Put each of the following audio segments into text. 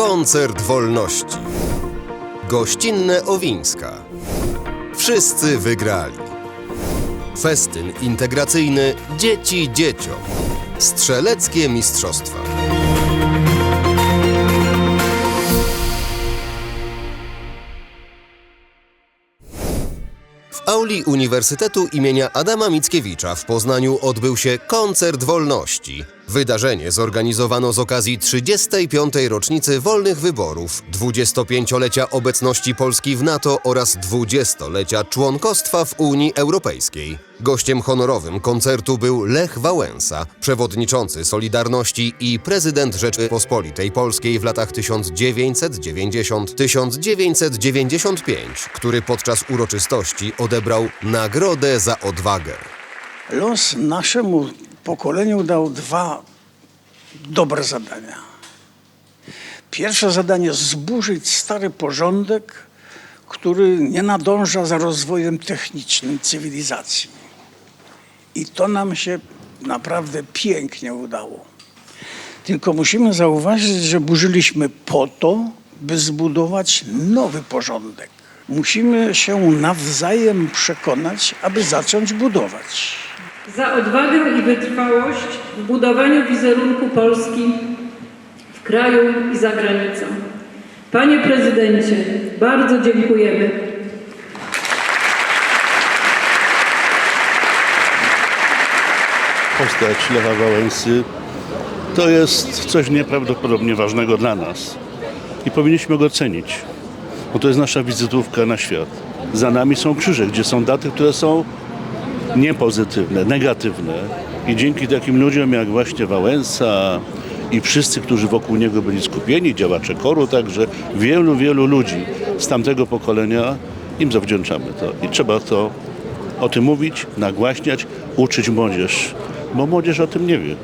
Koncert wolności. Gościnne Owińska. Wszyscy wygrali. Festyn integracyjny Dzieci dzieciom. Strzeleckie Mistrzostwa. W auli Uniwersytetu imienia Adama Mickiewicza w Poznaniu odbył się Koncert Wolności. Wydarzenie zorganizowano z okazji 35. rocznicy wolnych wyborów, 25-lecia obecności Polski w NATO oraz 20-lecia członkostwa w Unii Europejskiej. Gościem honorowym koncertu był Lech Wałęsa, przewodniczący Solidarności i prezydent Rzeczypospolitej Polskiej w latach 1990-1995, który podczas uroczystości odebrał Nagrodę za odwagę. Los naszemu pokoleniu dał dwa dobre zadania. Pierwsze zadanie zburzyć stary porządek, który nie nadąża za rozwojem technicznym cywilizacji. I to nam się naprawdę pięknie udało. Tylko musimy zauważyć, że burzyliśmy po to, by zbudować nowy porządek. Musimy się nawzajem przekonać, aby zacząć budować. Za odwagę i wytrwałość w budowaniu wizerunku Polski w kraju i za granicą. Panie prezydencie, bardzo dziękujemy. Postać Lecha Wałęsy to jest coś nieprawdopodobnie ważnego dla nas i powinniśmy go cenić, bo to jest nasza wizytówka na świat. Za nami są krzyże, gdzie są daty, które są niepozytywne, negatywne i dzięki takim ludziom jak właśnie Wałęsa i wszyscy, którzy wokół niego byli skupieni, działacze koru także, wielu, wielu ludzi z tamtego pokolenia, im zawdzięczamy to i trzeba to o tym mówić, nagłaśniać, uczyć młodzież, bo młodzież o tym nie wie.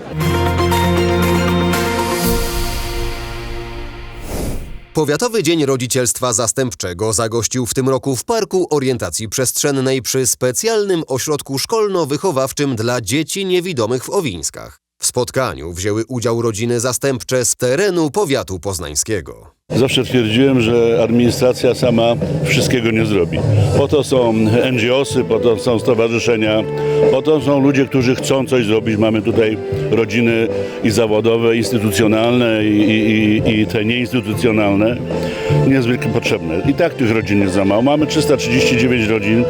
Powiatowy Dzień Rodzicielstwa Zastępczego zagościł w tym roku w Parku Orientacji Przestrzennej przy specjalnym ośrodku szkolno-wychowawczym dla dzieci niewidomych w Owińskach. Spotkaniu wzięły udział rodziny zastępcze z terenu powiatu poznańskiego. Zawsze twierdziłem, że administracja sama wszystkiego nie zrobi. Po to są NGOsy, po to są stowarzyszenia, po to są ludzie, którzy chcą coś zrobić. Mamy tutaj rodziny i zawodowe, instytucjonalne i, i, i te nieinstytucjonalne, niezwykle potrzebne. I tak tych rodzin jest za mało. Mamy 339 rodzin,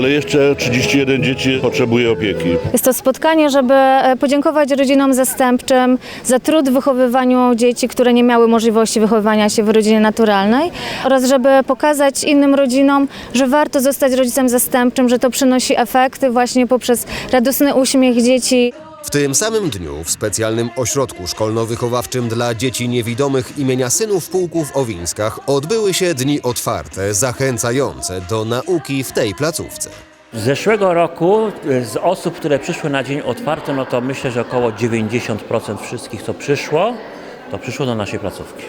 ale jeszcze 31 dzieci potrzebuje opieki. Jest to spotkanie, żeby e, podziękować rodzinom zastępczym za trud w wychowywaniu dzieci, które nie miały możliwości wychowywania się w rodzinie naturalnej oraz żeby pokazać innym rodzinom, że warto zostać rodzicem zastępczym, że to przynosi efekty właśnie poprzez radosny uśmiech dzieci. W tym samym dniu w specjalnym ośrodku szkolno-wychowawczym dla dzieci niewidomych imienia synów pułków Owińskach odbyły się dni otwarte, zachęcające do nauki w tej placówce. Z zeszłego roku y, z osób, które przyszły na dzień otwarty, no to myślę, że około 90% wszystkich, co przyszło, to przyszło do naszej placówki.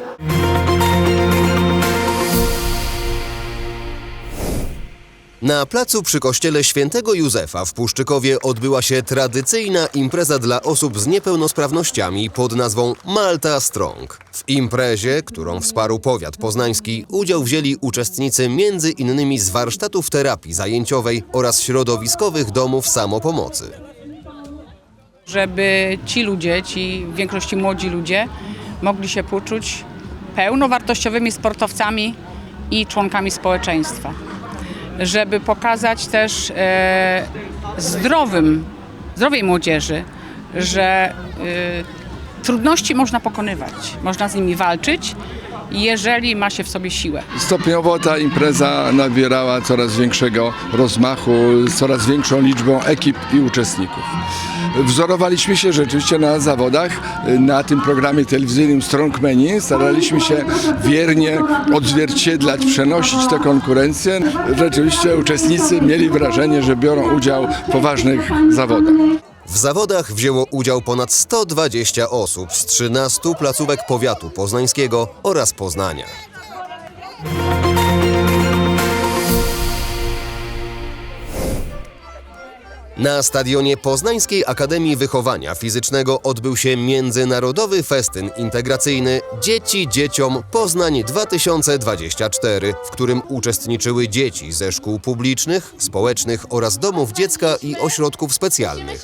Na placu przy kościele świętego Józefa w Puszczykowie odbyła się tradycyjna impreza dla osób z niepełnosprawnościami pod nazwą Malta Strong. W imprezie, którą wsparł powiat poznański, udział wzięli uczestnicy między innymi z warsztatów terapii zajęciowej oraz środowiskowych domów samopomocy. żeby ci ludzie, ci w większości młodzi ludzie, mogli się poczuć pełnowartościowymi sportowcami i członkami społeczeństwa. Żeby pokazać też e, zdrowym, zdrowej młodzieży, że e, trudności można pokonywać, można z nimi walczyć, jeżeli ma się w sobie siłę. Stopniowo ta impreza nabierała coraz większego rozmachu, z coraz większą liczbą ekip i uczestników. Wzorowaliśmy się rzeczywiście na zawodach, na tym programie telewizyjnym Strongmeni. Staraliśmy się wiernie odzwierciedlać, przenosić tę konkurencję. Rzeczywiście uczestnicy mieli wrażenie, że biorą udział w poważnych zawodach. W zawodach wzięło udział ponad 120 osób z 13 placówek powiatu poznańskiego oraz Poznania. Na stadionie Poznańskiej Akademii Wychowania Fizycznego odbył się międzynarodowy festyn integracyjny Dzieci Dzieciom Poznań 2024, w którym uczestniczyły dzieci ze szkół publicznych, społecznych oraz domów dziecka i ośrodków specjalnych.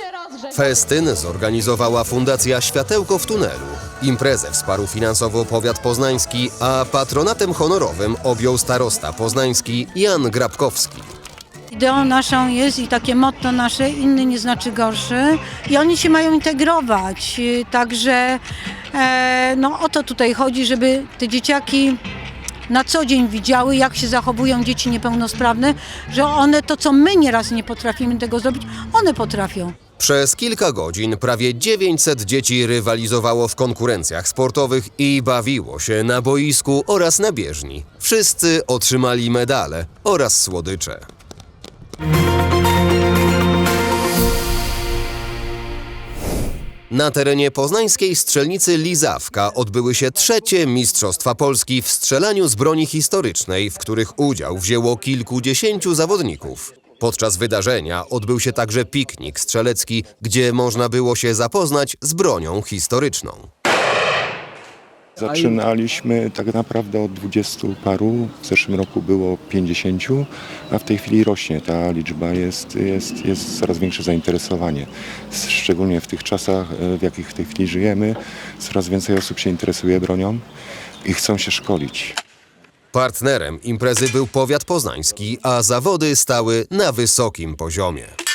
Festyn zorganizowała Fundacja Światełko w Tunelu. Imprezę wsparł finansowo powiat poznański, a patronatem honorowym objął starosta poznański Jan Grabkowski. Ideą naszą jest i takie motto nasze, inny nie znaczy gorszy i oni się mają integrować. Także e, no, o to tutaj chodzi, żeby te dzieciaki na co dzień widziały, jak się zachowują dzieci niepełnosprawne, że one to, co my nieraz nie potrafimy tego zrobić, one potrafią. Przez kilka godzin prawie 900 dzieci rywalizowało w konkurencjach sportowych i bawiło się na boisku oraz na bieżni. Wszyscy otrzymali medale oraz słodycze. Na terenie poznańskiej strzelnicy Lizawka odbyły się trzecie Mistrzostwa Polski w strzelaniu z broni historycznej, w których udział wzięło kilkudziesięciu zawodników. Podczas wydarzenia odbył się także piknik strzelecki, gdzie można było się zapoznać z bronią historyczną. Zaczynaliśmy tak naprawdę od 20 paru, w zeszłym roku było 50, a w tej chwili rośnie ta liczba, jest, jest, jest coraz większe zainteresowanie. Szczególnie w tych czasach, w jakich w tej chwili żyjemy, coraz więcej osób się interesuje bronią i chcą się szkolić. Partnerem imprezy był powiat poznański, a zawody stały na wysokim poziomie.